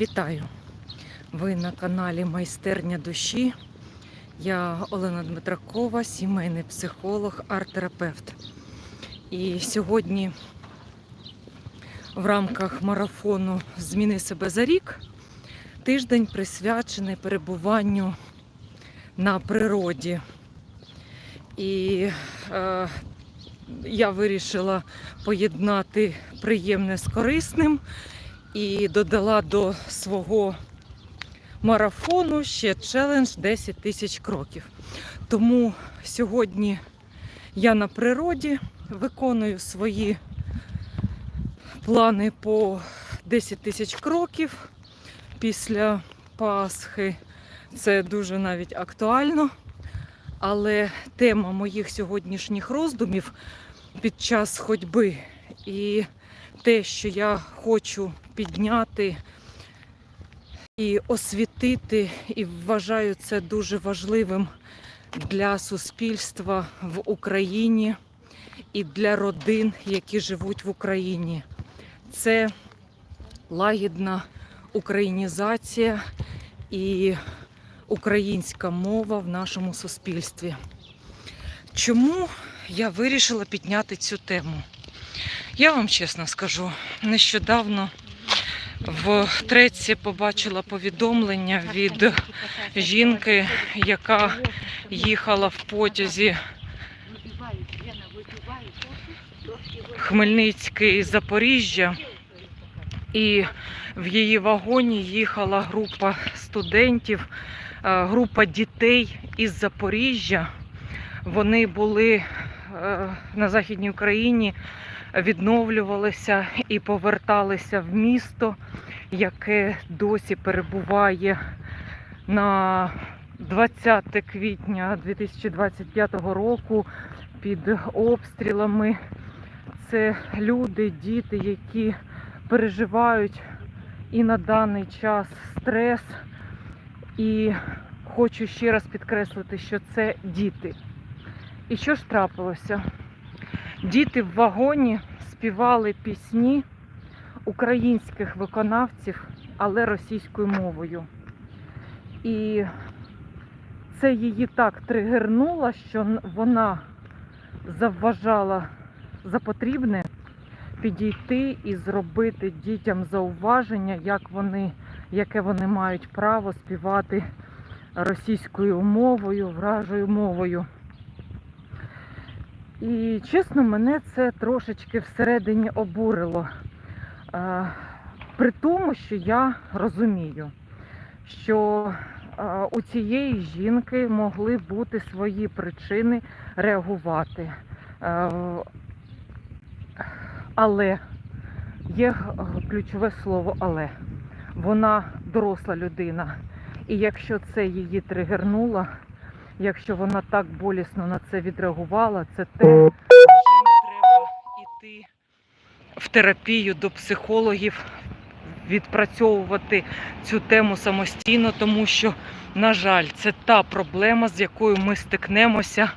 Вітаю! Ви на каналі Майстерня душі. Я Олена Дмитракова, сімейний психолог, арт-терапевт. І сьогодні в рамках марафону Зміни себе за рік тиждень присвячений перебуванню на природі. І е, я вирішила поєднати приємне з корисним і додала до свого марафону ще челендж 10 тисяч кроків. Тому сьогодні я на природі виконую свої плани по 10 тисяч кроків після Пасхи. Це дуже навіть актуально. Але тема моїх сьогоднішніх роздумів під час ходьби і те, що я хочу підняти і освітити, і вважаю це дуже важливим для суспільства в Україні і для родин, які живуть в Україні. Це лагідна українізація і українська мова в нашому суспільстві. Чому я вирішила підняти цю тему? Я вам чесно скажу, нещодавно в треці побачила повідомлення від жінки, яка їхала в потязі Хмельницький Запоріжжя, і в її вагоні їхала група студентів, е, група дітей із Запоріжжя. Вони були е, на Західній Україні, відновлювалися і поверталися в місто, яке досі перебуває на 20 квітня 2025 року під обстрілами. Це люди, діти, які переживають і на даний час стрес. І хочу ще раз підкреслити, що це діти. І що ж трапилося? Діти в вагоні співали пісні українських виконавців, але російською мовою. І це її так тригернуло, що вона завважала за потрібне підійти і зробити дітям зауваження, як вони, яке вони мають право співати російською мовою, вражою мовою. І чесно, мене це трошечки всередині обурило. Е, При тому, що я розумію, що е, у цієї жінки могли бути свої причини реагувати. Е, Але є ключове слово але. Вона доросла людина. І якщо це її тригернуло, якщо вона так болісно на це відреагувала, це те, з чим треба йти в терапію до психологів, відпрацьовувати цю тему самостійно, тому що, на жаль, це та проблема, з якою ми стикнемося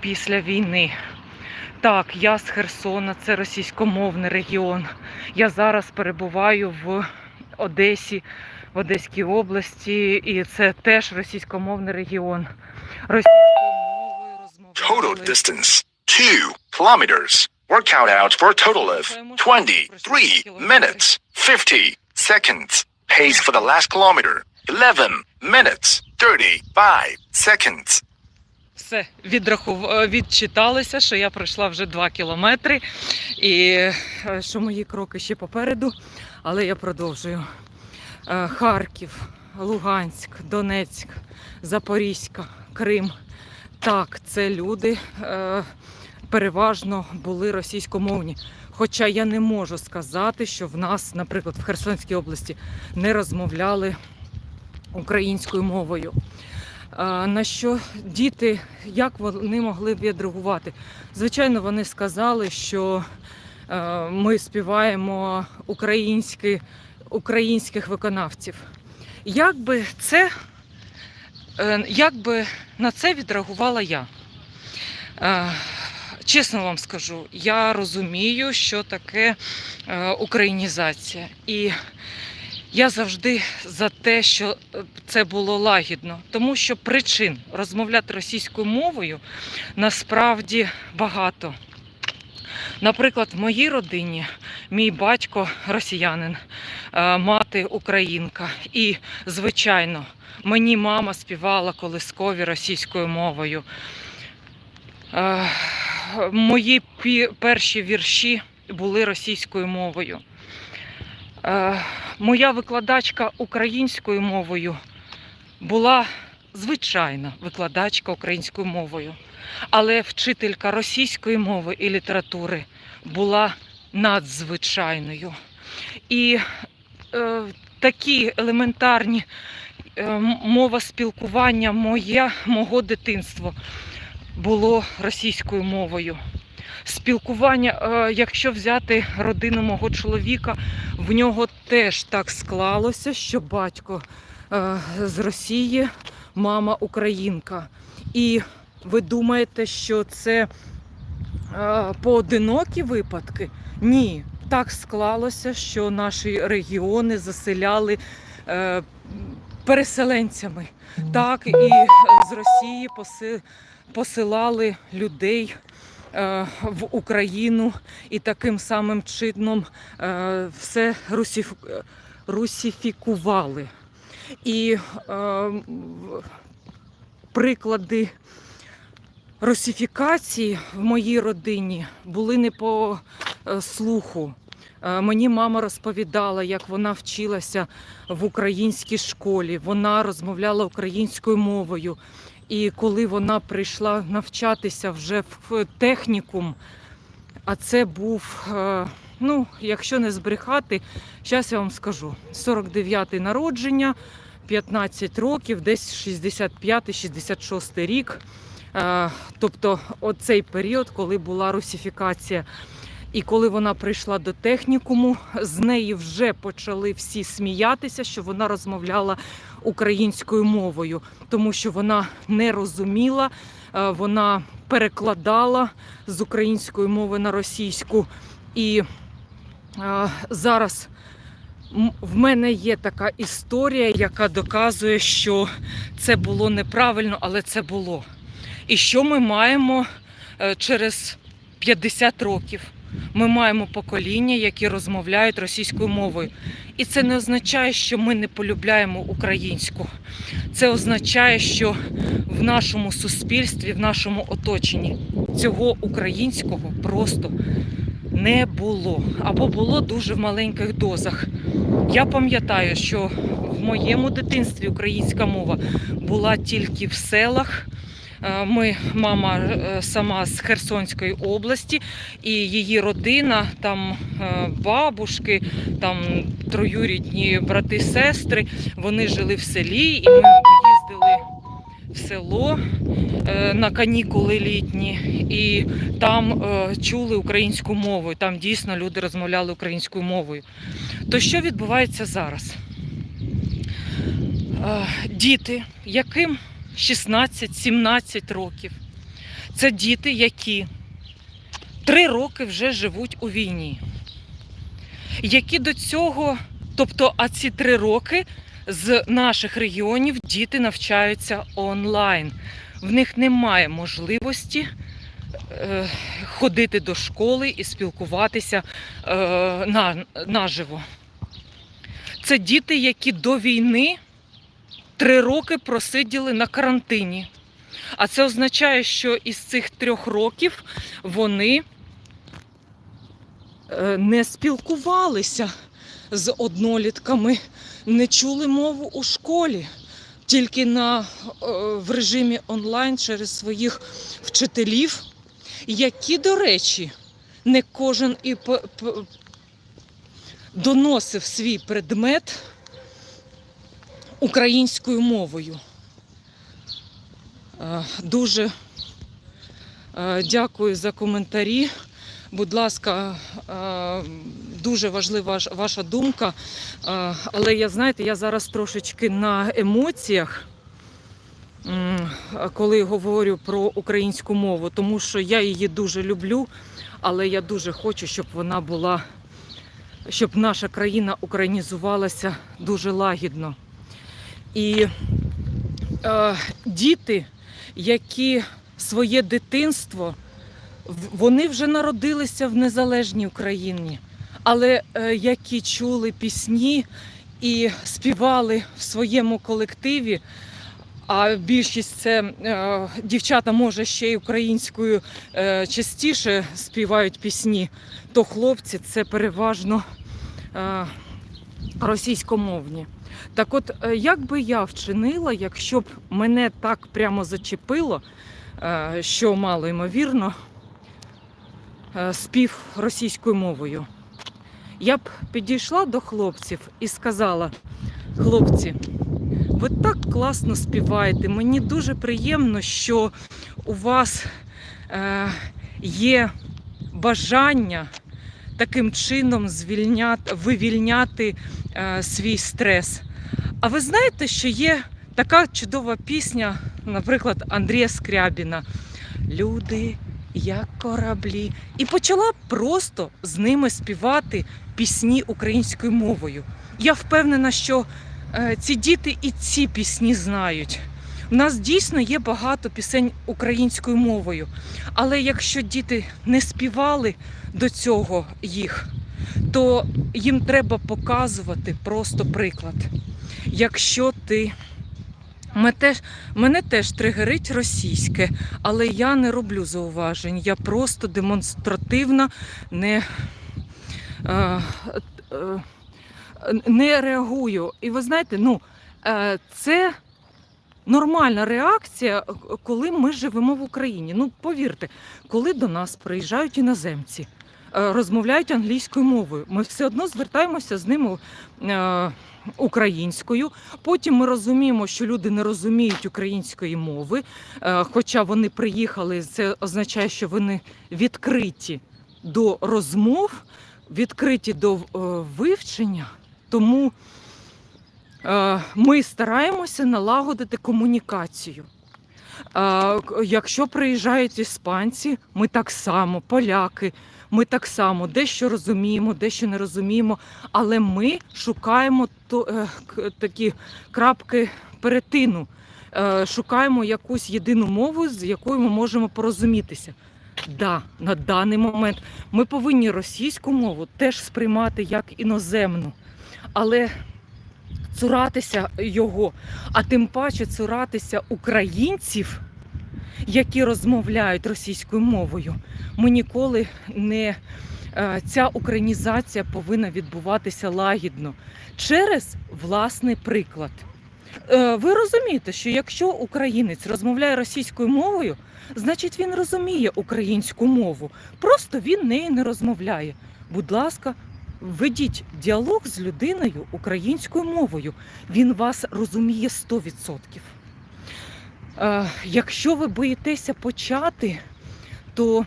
після війни. Так, я з Херсона, це російськомовний регіон. Я зараз перебуваю в Одесі, в Одеській області, і це теж російськомовний регіон. Російською мовою Total розмовляли distance 2 kilometers. Workout out for a total of 23 minutes 50 seconds. Pace for the last kilometer 11 minutes 35 seconds. все відрахув... е, відчиталися, що я пройшла вже 2 кілометри і е, що мої кроки ще попереду, але я продовжую. Е, Харків, Луганськ, Донецьк, Запорізька, Крим. Так, це люди е, переважно були російськомовні. Хоча я не можу сказати, що в нас, наприклад, в Херсонській області не розмовляли українською мовою. На що діти, як вони могли відреагувати? Звичайно, вони сказали, що е, ми співаємо українські, українських виконавців. Як би це, е, як би на це відреагувала я? Е, Чесно вам скажу, я розумію, що таке е, українізація. І Я завжди за те, що це було лагідно, тому що причин розмовляти російською мовою насправді багато. Наприклад, в моїй родині мій батько росіянин, е, мати українка. І, звичайно, мені мама співала колискові російською мовою. Е, Мої перші вірші були російською мовою. Е, Моя викладачка українською мовою була звичайна викладачка українською мовою, але вчителька російської мови і літератури була надзвичайною. І е, такі елементарні е, мова спілкування моє, мого дитинства було російською мовою. Спілкування, е, якщо взяти родину мого чоловіка, в нього теж так склалося, що батько е, з Росії, мама українка. І ви думаєте, що це е, поодинокі випадки? Ні. Так склалося, що наші регіони заселяли е, переселенцями. Так, і е, з Росії поси- посилали людей е, в Україну і таким самим чином е, все русиф... русифікували. І е, приклади русифікації в моїй родині були не по е, слуху. Е, Мені мама розповідала, як вона вчилася в українській школі. Вона розмовляла українською мовою. І коли вона прийшла навчатися вже в технікум, а це був, е, ну, якщо не збрехати, зараз я вам скажу: 49-й народження, 15 років, десь 65-66 рік. Е, Тобто оцей період, коли була русифікація. І коли вона прийшла до технікуму, з неї вже почали всі сміятися, що вона розмовляла українською мовою, тому що вона не розуміла, е, вона перекладала з української мови на російську. І е, зараз в мене є така історія, яка доказує, що це було неправильно, але це було. І що ми маємо е, через 50 років? Ми маємо покоління, які розмовляють російською мовою. І це не означає, що ми не полюбляємо українську. Це означає, що в нашому суспільстві, в нашому оточенні цього українського просто не було або було дуже в маленьких дозах. Я пам'ятаю, що в моєму дитинстві українська мова була тільки в селах. Е, Ми, мама е, сама з Херсонської області, і її родина, там е, бабушки, там троюрідні брати, сестри, вони жили в селі, і ми їздили в село на канікули літні, і там чули українську мову. Там дійсно люди розмовляли українською мовою. То що відбувається зараз? Діти, яким 16-17 років. Це діти, які три роки вже живуть у війні. Які до цього, тобто, а ці три роки з наших регіонів діти навчаються онлайн. В них немає можливості е, ходити до школи і спілкуватися е, на, наживо. Це діти, які до війни три роки просиділи на карантині. А це означає, що із цих трьох років вони е, не спілкувалися з однолітками, не чули мову у школі, тільки на, е, в режимі онлайн через своїх вчителів, які, до речі, не кожен і доносив свій предмет українською мовою. Е, Дуже е, дякую за коментарі. Будь ласка, е, дуже важлива ваша думка. Але я знаєте, я зараз трошечки на емоціях, коли говорю про українську мову, тому що я її дуже люблю, але я дуже хочу, щоб вона була щоб наша країна українізувалася дуже лагідно. І е, діти, які своє дитинство, вони вже народилися в незалежній Україні, але е, які чули пісні і співали в своєму колективі. А більшість це е, дівчата, може, ще й українською е, частіше співають пісні, то хлопці це переважно е, російськомовні. Так от, е, як би я вчинила, якщо б мене так прямо зачепило, е, що мало ймовірно, е, спів російською мовою. Я б підійшла до хлопців і сказала: хлопці, ви так класно співаєте. Мені дуже приємно, що у вас є бажання таким чином звільняти, вивільняти свій стрес. А ви знаєте, що є така чудова пісня, наприклад, Андрія Скрябіна Люди як кораблі. І почала просто з ними співати пісні українською мовою. Я впевнена, що е, ці діти і ці пісні знають. У нас дійсно є багато пісень українською мовою. Але якщо діти не співали до цього їх, то їм треба показувати просто приклад. Якщо ти Мене теж, тригерить російське, але я не роблю зауважень. Я просто демонстративно не, е, е, не реагую. І ви знаєте, ну, е, це нормальна реакція, коли ми живемо в Україні. Ну, повірте, коли до нас приїжджають іноземці, розмовляють англійською мовою, ми все одно звертаємося з ними. е, Українською, потім ми розуміємо, що люди не розуміють української мови, е, хоча вони приїхали, це означає, що вони відкриті до розмов, відкриті до е, вивчення. Тому е, ми стараємося налагодити комунікацію. Е, Якщо приїжджають іспанці, ми так само, поляки, ми так само дещо розуміємо, дещо не розуміємо, але ми шукаємо то, е, такі крапки перетину, е, шукаємо якусь єдину мову, з якою ми можемо порозумітися. Да, на даний момент ми повинні російську мову теж сприймати як іноземну, але цуратися його, а тим паче цуратися українців, які розмовляють російською мовою, ми ніколи не е, ця українізація повинна відбуватися лагідно через власний приклад. Е, Ви розумієте, що якщо українець розмовляє російською мовою, значить він розуміє українську мову. Просто він нею не розмовляє. Будь ласка, ведіть діалог з людиною українською мовою. Він вас розуміє 100%. Е, Якщо ви боїтеся почати, то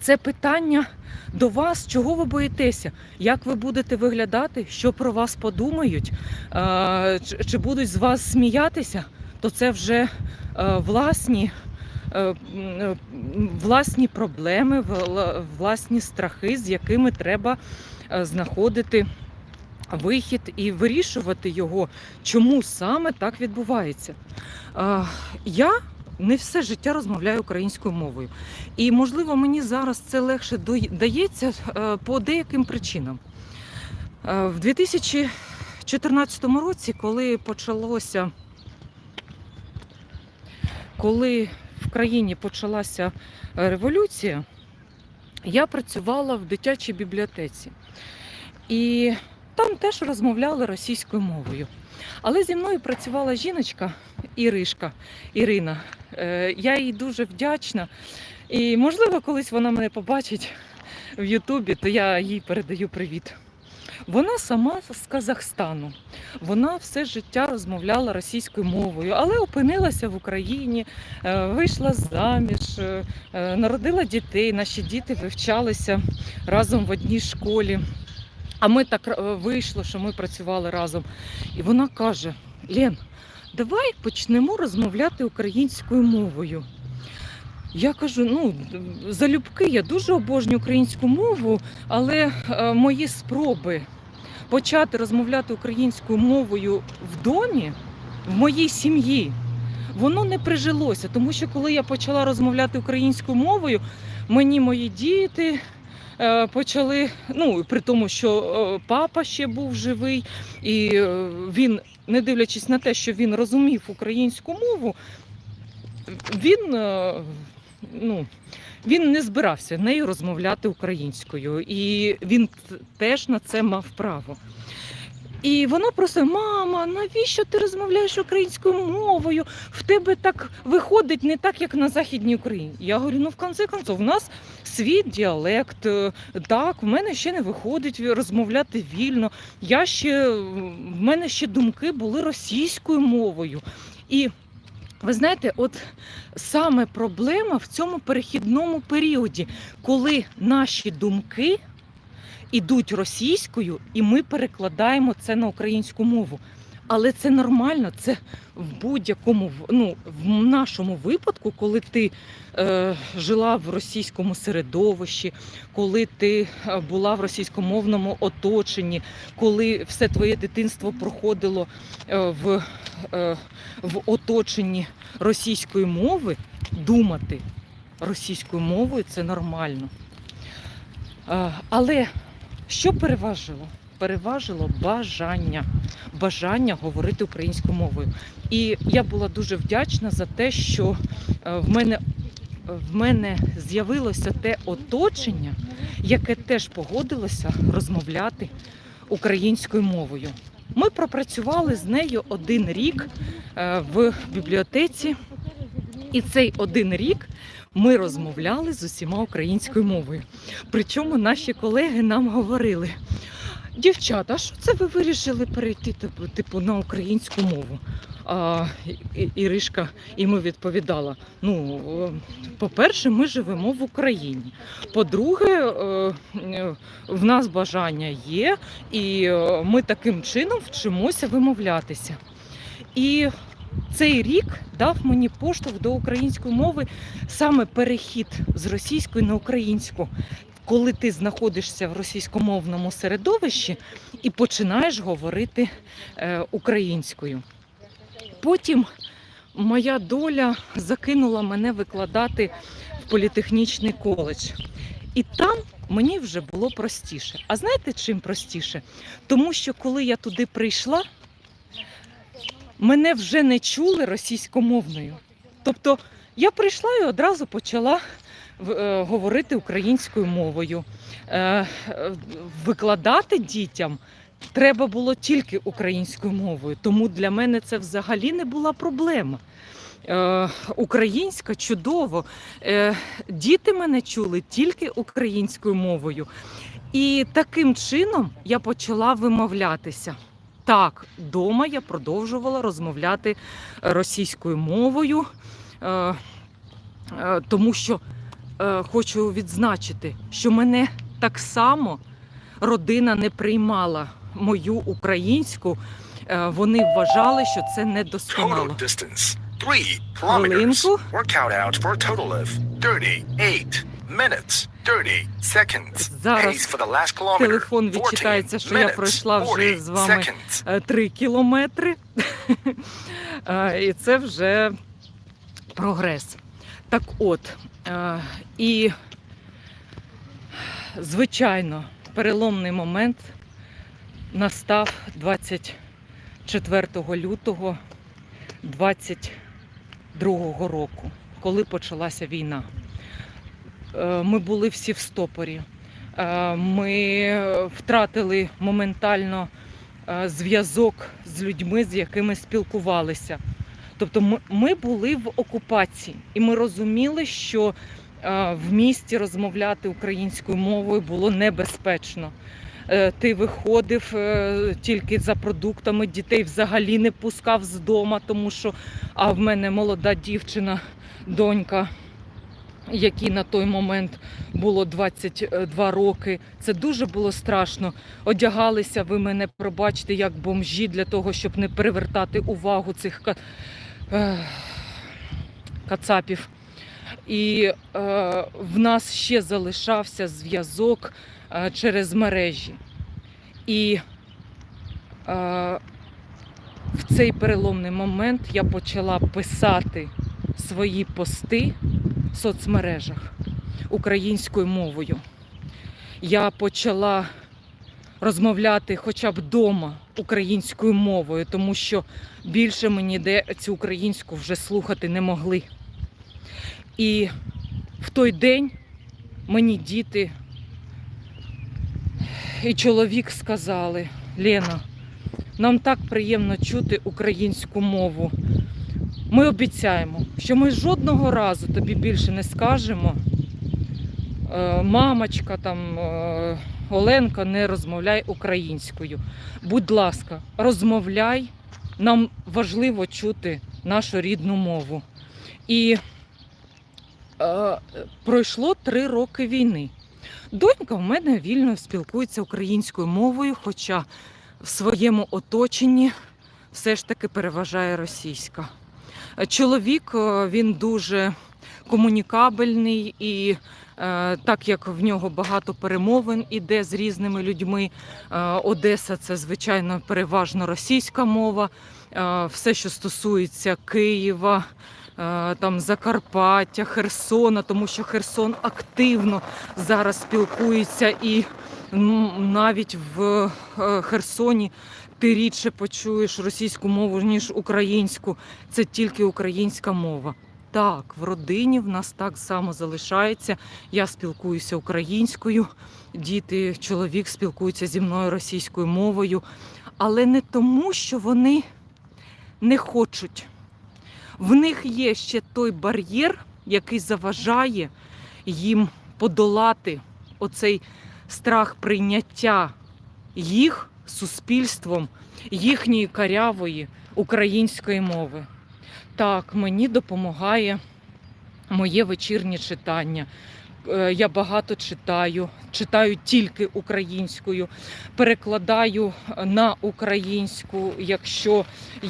це питання до вас, чого ви боїтеся, як ви будете виглядати, що про вас подумають, е, чи- будуть з вас сміятися, то це вже е, власні, власні проблеми, власні страхи, з якими треба знаходити вихід і вирішувати його, чому саме так відбувається. Я не все життя розмовляю українською мовою. І, можливо, мені зараз це легше дається е, по деяким причинам. Е, В 2014 році, коли почалося, коли в країні почалася е, революція, я працювала в дитячій бібліотеці. І там теж розмовляли російською мовою. Але зі мною працювала жіночка Іришка Ірина. Е, Я їй дуже вдячна. І, можливо, колись вона мене побачить в Ютубі, то я їй передаю привіт. Вона сама з Казахстану. Вона все життя розмовляла російською мовою, але опинилася в Україні, е, вийшла заміж, е, народила дітей. Наші діти вивчалися разом в одній школі. А ми так е, вийшло, що ми працювали разом. І вона каже: Лен, давай почнемо розмовляти українською мовою. Я кажу, ну залюбки, я дуже обожнюю українську мову, але е, мої спроби почати розмовляти українською мовою в домі, в моїй сім'ї, воно не прижилося. Тому що коли я почала розмовляти українською мовою, мені мої діти почали, ну при тому, що е, папа ще був живий, і е, він, не дивлячись на те, що він розумів українську мову, він. е, Ну, він не збирався нею розмовляти українською, і він теж на це мав право. І вона просто: мама, навіщо ти розмовляєш українською мовою? В тебе так виходить не так, як на Західній Україні. Я говорю, ну в конце концов, у нас свій діалект. е, Так, в мене ще не виходить розмовляти вільно. Я ще, в мене ще думки були російською мовою. І ви знаєте, от саме проблема в цьому перехідному періоді, коли наші думки ідуть російською, і ми перекладаємо це на українську мову. Але це нормально, це в будь-якому ну, в нашому випадку, коли ти е, жила в російському середовищі, коли ти е, була в російськомовному оточенні, коли все твоє дитинство проходило е, в, е, в оточенні російської мови, думати російською мовою це нормально. Е, Але що переважило? Переважило бажання, бажання говорити українською мовою. І я була дуже вдячна за те, що е, в мене, в мене з'явилося те оточення, яке теж погодилося розмовляти українською мовою. Ми пропрацювали з нею один рік е, в бібліотеці, і цей один рік ми розмовляли з усіма українською мовою. Причому наші колеги нам говорили: дівчата, що це ви вирішили перейти типу, типу на українську мову? А Іришка йому відповідала: ну, е, по-перше, ми живемо в Україні. По-друге, е, в нас бажання є, і е, ми таким чином вчимося вимовлятися. І цей рік дав мені поштовх до української мови саме перехід з російської на українську. Коли ти знаходишся в російськомовному середовищі і починаєш говорити е, українською. Потім моя доля закинула мене викладати в політехнічний коледж. І там мені вже було простіше. А знаєте, чим простіше? Тому що коли я туди прийшла, мене вже не чули російськомовною. Тобто я прийшла і одразу почала е, говорити українською мовою. Е, е, викладати дітям треба було тільки українською мовою, тому для мене це взагалі не була проблема. Українська чудово. Діти мене чули тільки українською мовою. І таким чином я почала вимовлятися. Так, вдома я продовжувала розмовляти російською мовою, е, е, тому що е, хочу відзначити, що мене так само родина не приймала мою українську. Е, Вони вважали, що це недосконало. 3 kilometers. Хвилинку. Workout out for a total of 38 minutes 30 seconds. Зараз for the last kilometer. телефон відчитається, що я пройшла вже з вами seconds. е, три кілометри. Е, І це вже прогрес. Так от, е, і звичайно, переломний момент настав 24 лютого 22 року, коли почалася війна. Е, Ми були всі в стопорі. Е, Ми втратили моментально е, зв'язок з людьми, з якими спілкувалися. Тобто ми, були в окупації, і ми розуміли, що в місті розмовляти українською мовою було небезпечно. Ти виходив тільки за продуктами, дітей взагалі не пускав з дому, тому що а в мене молода дівчина, донька, якій на той момент було 22 роки. Це дуже було страшно. Одягалися ви мене, пробачте, як бомжі для того, щоб не перевертати увагу цих е, кацапів. І е, в нас ще залишався зв'язок е, через мережі. І е, в цей переломний момент я почала писати свої пости соцмережах українською мовою. Я почала розмовляти хоча б вдома українською мовою, тому що більше мені де цю українську вже слухати не могли. І в той день мені діти і чоловік сказали: Лена, нам так приємно чути українську мову. Ми обіцяємо, що ми жодного разу тобі більше не скажемо. е, Мамочка, там, е, Оленка, не розмовляй українською. Будь ласка, розмовляй. Нам важливо чути нашу рідну мову. І е, пройшло три роки війни. Донька в мене вільно спілкується українською мовою, хоча в своєму оточенні все ж таки переважає російська. Чоловік е, він дуже комунікабельний і е, так як в нього багато перемовин іде з різними людьми. е, Одеса це звичайно переважно російська мова. Все, що стосується Києва, там Закарпаття, Херсона, тому що Херсон активно зараз спілкується і навіть в Херсоні ти рідше почуєш російську мову, ніж українську. Це тільки українська мова. Так, в родині в нас так само залишається. Я спілкуюся українською, діти, чоловік спілкуються зі мною російською мовою, але не тому, що вони не хочуть. В них є ще той бар'єр, який заважає їм подолати оцей страх прийняття їх суспільством, їхньої карявої української мови. Так, мені допомагає моє вечірнє читання. Е, Я багато читаю, читаю тільки українською, перекладаю на українську, якщо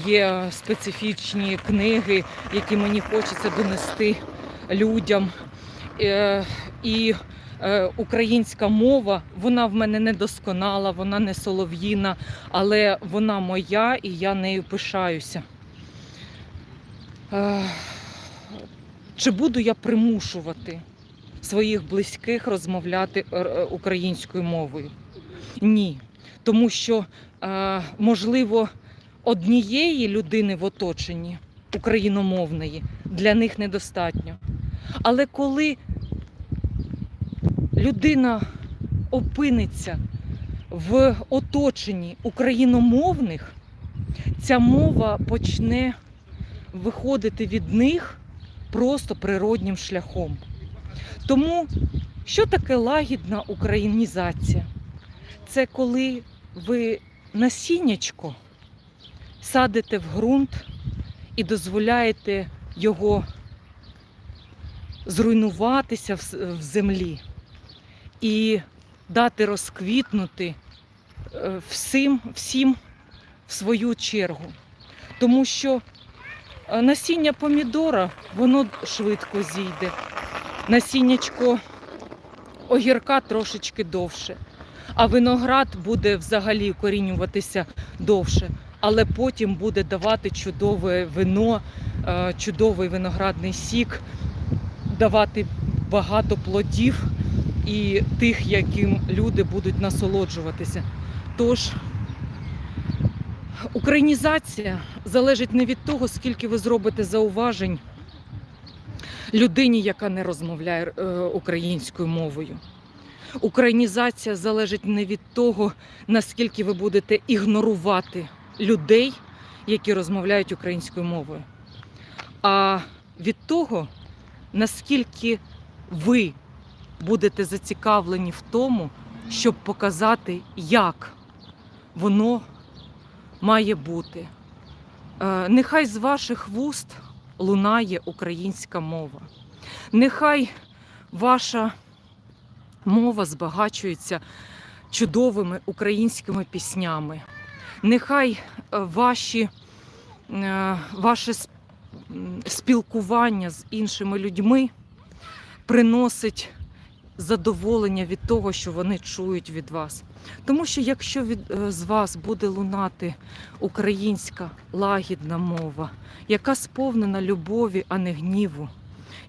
є специфічні книги, які мені хочеться донести людям. Е, І українська мова, вона в мене не досконала, вона не солов'їна, але вона моя і я нею пишаюся. Е, Чи буду я примушувати своїх близьких розмовляти е, е, українською мовою? Ні. Тому що, е, можливо, однієї людини в оточенні україномовної для них недостатньо. Але коли людина опиниться в оточенні україномовних, ця мова почне виходити від них просто природнім шляхом. Тому що таке лагідна українізація? Це коли ви насіннячко садите в ґрунт і дозволяєте його зруйнуватися в землі і дати розквітнути е, всім, всім в свою чергу. Тому що е, насіння помідора воно швидко зійде. Насіннячко огірка трошечки довше. А виноград буде взагалі укорінюватися довше, але потім буде давати чудове вино, е, чудовий виноградний сік, давати багато плодів і тих, яким люди будуть насолоджуватися. Тож українізація залежить не від того, скільки ви зробите зауважень людині, яка не розмовляє е, українською мовою. Українізація залежить не від того, наскільки ви будете ігнорувати людей, які розмовляють українською мовою, а від того, наскільки ви будете зацікавлені в тому, щоб показати, як воно має бути. Е, Нехай з ваших вуст лунає українська мова. Нехай ваша мова збагачується чудовими українськими піснями. Нехай е, ваші, е, ваше спілкування з іншими людьми приносить задоволення від того, що вони чують від вас. Тому що якщо від, е, з вас буде лунати українська лагідна мова, яка сповнена любові, а не гніву,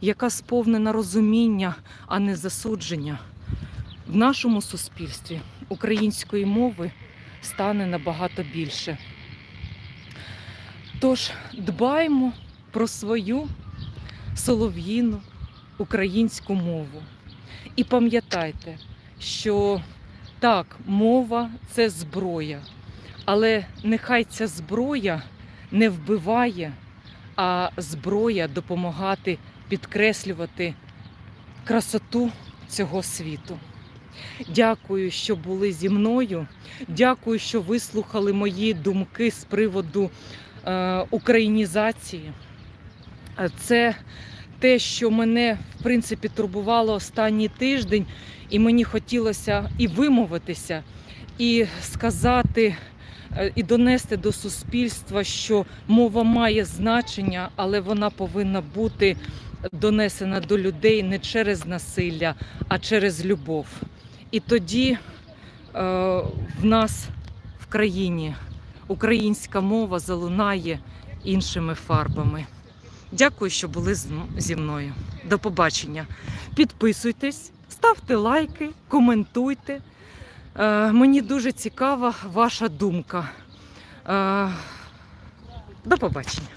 яка сповнена розуміння, а не засудження, в нашому суспільстві української мови стане набагато більше. Тож дбаймо про свою солов'їну українську мову. І пам'ятайте, що так, мова це зброя, але нехай ця зброя не вбиває, а зброя допомагати підкреслювати красоту цього світу. Дякую, що були зі мною. Дякую, що вислухали мої думки з приводу е, українізації. Е, Це те, що мене в принципі турбувало останній тиждень, і мені хотілося і вимовитися, і сказати, е, і донести до суспільства, що мова має значення, але вона повинна бути донесена до людей не через насилля, а через любов. І тоді е, в нас в країні українська мова залунає іншими фарбами. Дякую, що були зі мною. До побачення. Підписуйтесь, ставте лайки, коментуйте. Е, мені дуже цікава ваша думка. Е, до побачення.